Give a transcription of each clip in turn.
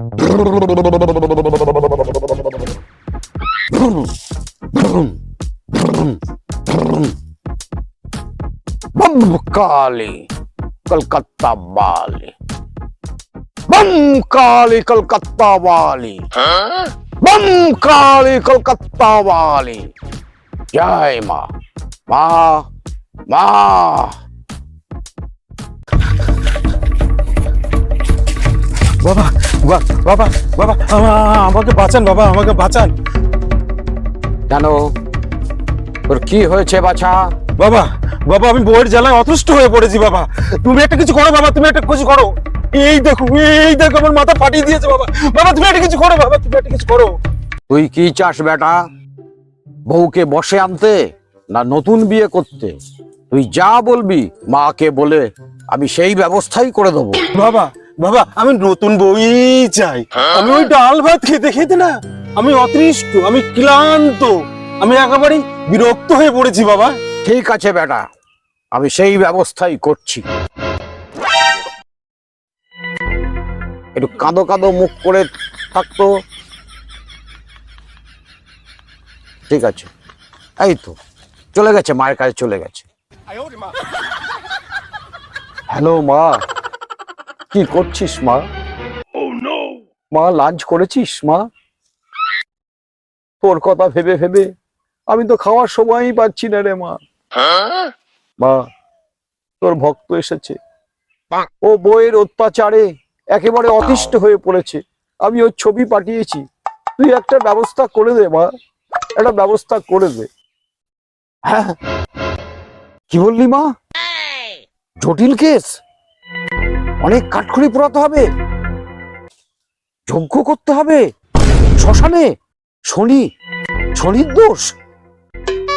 Bom Kolkata Bali Bom Kolkata Bali Bom Kolkata Bali Jai ma ma ma. Bapak বাবা বাবা আমা- আমাকে বাঁচান বাবা আমাকে বাঁচান। কেন? তোর কি হয়েছে বাছা? বাবা বাবা আমি বইয়ের জ্বালায় অতুষ্ট হয়ে পড়েছি বাবা। তুমি একটা কিছু করো বাবা তুমি একটা কিছু করো। এই দেখো এই দেখো আমার মাথা ফাটিয়ে দিয়েছে বাবা। বাবা তুমি একটা কিছু করো বাবা তুমি একটা কিছু করো। তুই কি চাস বেটা? বউকে বসে আনতে না নতুন বিয়ে করতে? তুই যা বলবি মাকে বলে আমি সেই ব্যবস্থাই করে দেবো। বাবা বাবা আমি নতুন বই চাই। আমি ওই ডাল ভাত খেতে খেতে না আমি অতৃষ্ট আমি ক্লান্ত আমি একেবারেই বিরক্ত হয়ে পড়েছি বাবা। ঠিক আছে বেটা আমি সেই ব্যবস্থাই করছি। একটু কাঁদো কাঁদো মুখ করে থাকতো ঠিক আছে। এই তো চলে গেছে মায়ের কাছে চলে গেছে। হ্যালো মা। কি করছিস মা? মা লাঞ্চ করেছিস মা? তোর কথা ভেবে ভেবে আমি তো খাওয়ার সময়ই পাচ্ছি না রে মা। মা তোর ভক্ত এসেছে। ও বইয়ের অত্যাচারে একেবারে অতিষ্ঠ হয়ে পড়েছে। আমি ওর ছবি পাঠিয়েছি। তুই একটা ব্যবস্থা করে দে মা। একটা ব্যবস্থা করে দে। হ্যাঁ। কি বললি মা? জটিল কেস? অনেক কাঠখড়ি পোড়াতে হবে। যজ্ঞ করতে হবে। শ্মশানে। শনি। শনির দোষ।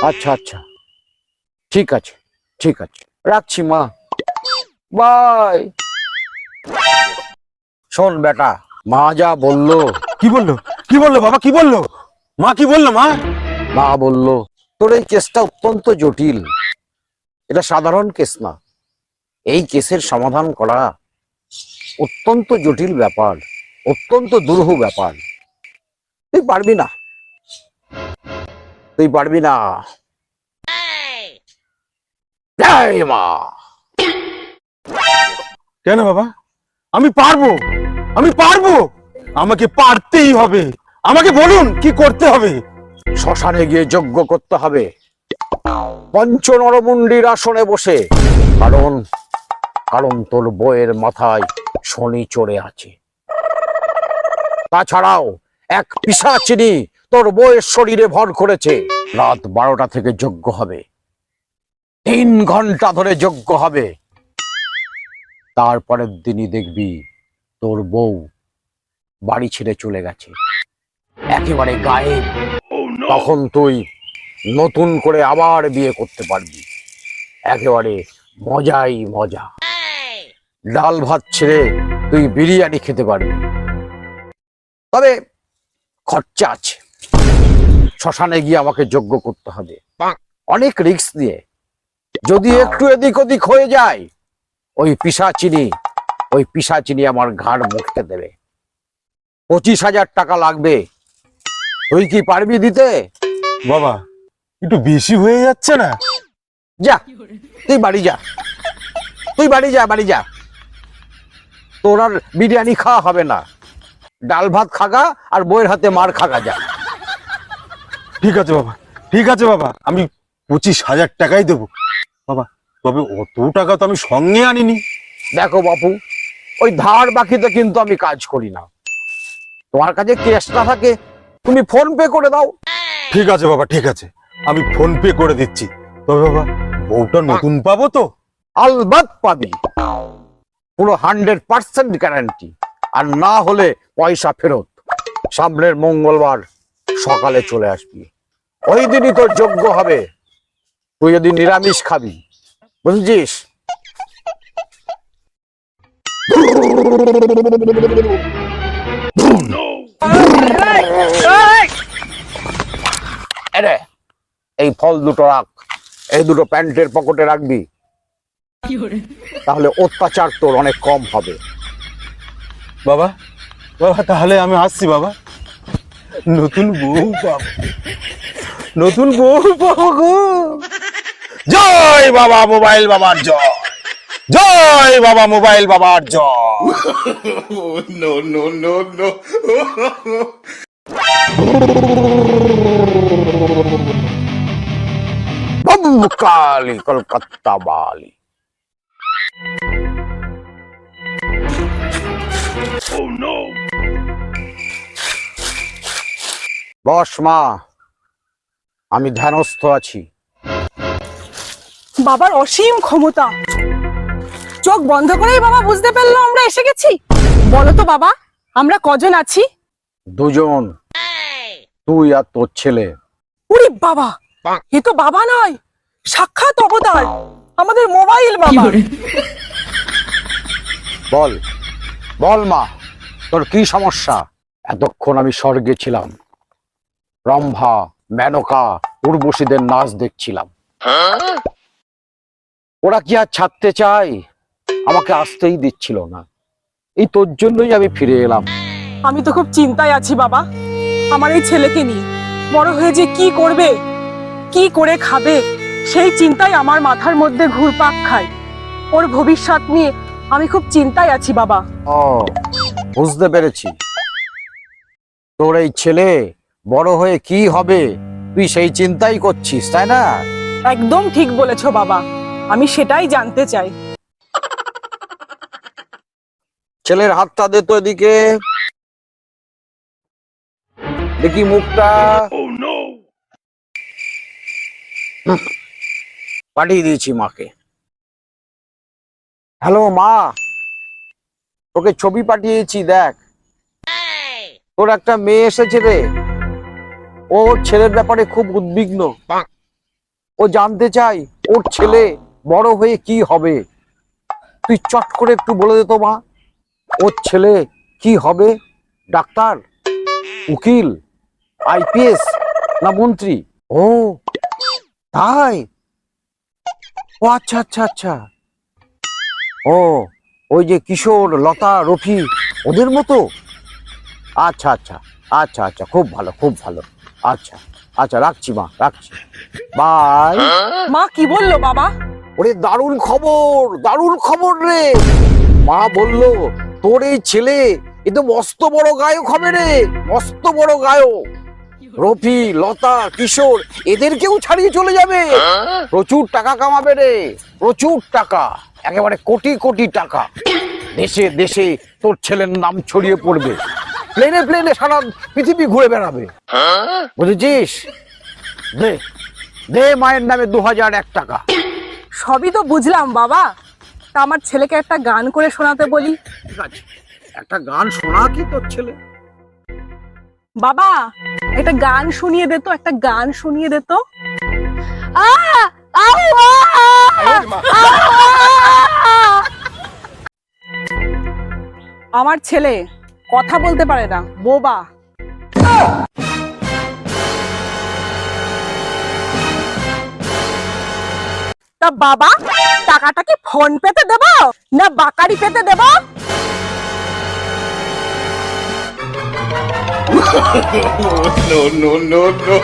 আচ্ছা আচ্ছা। ঠিক আছে ঠিক আছে। রাখছি মা। বাই। শোন বেটা মা যা বলল। কি বলল? কি বলল বাবা? কি বলল? মা কি বলল মা? মা বলল তোর এই কেসটা অত্যন্ত জটিল। এটা সাধারণ কেস না। এই কেসের সমাধান করা অত্যন্ত জটিল ব্যাপার অত্যন্ত দুরূহ ব্যাপার। তুই পারবি না। তুই পারবি না। জয় মা। কেন বাবা? আমি পারব। আমি পারব। আমাকে পারতেই হবে। আমাকে বলুন কি করতে হবে। শ্মশানে গিয়ে যজ্ঞ করতে হবে। পঞ্চ নরমুন্ডির আসনে বসে। কারণ কারণ তোর বইয়ের মাথায় শনি চড়ে আছে। তাছাড়াও এক পিসাচিনি তোর বইয়ের শরীরে ভর করেছে। রাত বারোটা থেকে যজ্ঞ হবে। তিন ঘণ্টা ধরে যজ্ঞ হবে। তারপরের দিনই দেখবি তোর বউ বাড়ি ছেড়ে চলে গেছে। একেবারে গায়ে। তখন তুই নতুন করে আবার বিয়ে করতে পারবি। একেবারে মজাই মজা। ডাল ভাত ছেড়ে তুই বিরিয়ানি খেতে পারবি। তবে খরচা আছে। শ্মশানে গিয়ে আমাকে যোগ্য করতে হবে। অনেক রিস্ক দিয়ে যদি একটু এদিক ওদিক হয়ে যায় ওই পিসাচিনি ওই পিসাচিনি আমার ঘাড় মুখতে দেবে। পঁচিশ হাজার টাকা লাগবে। তুই কি পারবি দিতে? বাবা একটু বেশি হয়ে যাচ্ছে না? যা তুই বাড়ি যা। তুই বাড়ি যা বাড়ি যা। তোর আর বিরিয়ানি খাওয়া হবে না। ডাল ভাত খাগা আর বইয়ের হাতে মার খাগা যা। ঠিক আছে বাবা ঠিক আছে বাবা আমি পঁচিশ হাজার টাকাই দেবো। বাবা তবে অত টাকা তো আমি সঙ্গে আনিনি। দেখো বাপু ওই ধার বাকিতে কিন্তু আমি কাজ করি না। তোমার কাছে কেসটা থাকে তুমি ফোন পে করে দাও। ঠিক আছে বাবা ঠিক আছে আমি ফোন পে করে দিচ্ছি। তবে বাবা বউটা নতুন পাবো তো? আলবাত পাবি। পুরো হান্ড্রেড পার্সেন্ট গ্যারান্টি আর না হলে পয়সা ফেরত। সামনের মঙ্গলবার সকালে চলে আসবি। ওই দিনই তোর যোগ্য হবে। তুই যদি নিরামিষ খাবি। বুঝছিস? এই ফল দুটো রাখ। এই দুটো প্যান্টের পকেটে রাখবি। তাহলে অত্যাচার তোর অনেক কম হবে। বাবা বাবা তাহলে আমি আসছি বাবা। নতুন বউ পাবো। নতুন বউ পাবো গো। জয় বাবা মোবাইল বাবার জয়। জয় বাবা মোবাইল বাবার জয়। বম কালি কলকাতা বালি। বস মা আমি ধ্যানস্থ আছি। বাবার অসীম ক্ষমতা। চোখ বন্ধ করেই বাবা বুঝতে পারল আমরা এসে গেছি। বলো তো বাবা আমরা কজন আছি? দুজন। তুই আর তোর ছেলে। উরি বাবা এ তো বাবা নয় সাক্ষাৎ অবতার আমাদের মোবাইল বাবা। বল বল মা। তোর কি সমস্যা? এতক্ষণ আমি স্বর্গে ছিলাম। রম্ভা মেনকা উর্বশীদের নাচ দেখছিলাম। ওরা কি আর ছাড়তে চায়? আমাকে আসতেই দিচ্ছিল না। এই তোর জন্যই আমি ফিরে এলাম। আমি তো খুব চিন্তায় আছি বাবা। আমার এই ছেলেকে নিয়ে। বড় হয়ে যে কি করবে কি করে খাবে সেই চিন্তায় আমার মাথার মধ্যে ঘুরপাক খায়। ওর ভবিষ্যৎ নিয়ে আমি খুব চিন্তায় আছি বাবা। ও বুঝতে পেরেছি। তোর এই ছেলে বড় হয়ে কি হবে? তুই সেই চিন্তাই করছিস তাই না? একদম ঠিক বলেছ বাবা। আমি সেটাই জানতে চাই। ছেলের হাতটা দে তো এদিকে। দেখি মুখটা। পাঠিয়ে দিয়েছি মাকে। হ্যালো মা। তোকে ছবি পাঠিয়েছি, দেখ। তোর একটা মেয়ে এসেছে রে। ও ছেলের ব্যাপারে খুব উদ্বিগ্ন। ও জানতে চাই ওর ছেলে বড় হয়ে কি হবে। তুই চট করে একটু বলে দে তো মা, ওর ছেলে কি হবে? ডাক্তার? উকিল? আইপিএস? না মন্ত্রী? ও, তাই? ও আচ্ছা আচ্ছা আচ্ছা। ও ওই যে কিশোর লতা রফি ওদের মতো? আচ্ছা আচ্ছা আচ্ছা আচ্ছা খুব ভালো খুব ভালো। আচ্ছা আচ্ছা রাখছি মা রাখছি। বাই। মা কি বলল বাবা? ওরে দারুণ খবর দারুণ খবর রে। মা বলল তোর এই ছেলে এ তো মস্ত বড় গায়ক হবে রে মস্ত বড় গায়ক। রফি লতা কিশোর এদেরকেও ছাড়িয়ে চলে যাবে। প্রচুর টাকা কামাবে রে প্রচুর টাকা একেবারে কোটি কোটি টাকা। দেশে দেশে তোর ছেলের নাম ছড়িয়ে পড়বে। প্লেনে প্লেনে সারা পৃথিবী ঘুরে বেড়াবে। বুঝেছিস? দে দে মায়ের নামে দু হাজার এক টাকা। সবই তো বুঝলাম বাবা। তা আমার ছেলেকে একটা গান করে শোনাতে বলি। ঠিক আছে একটা গান শোনা কি তোর ছেলে? বাবা একটা গান শুনিয়ে দে তো একটা গান শুনিয়ে দে তো। আমার ছেলে কথা বলতে পারে না বোবা। তা বাবা টাকাটা কি ফোন পেতে দেব? না বাকারি পেতে দেব? No, no, no, no.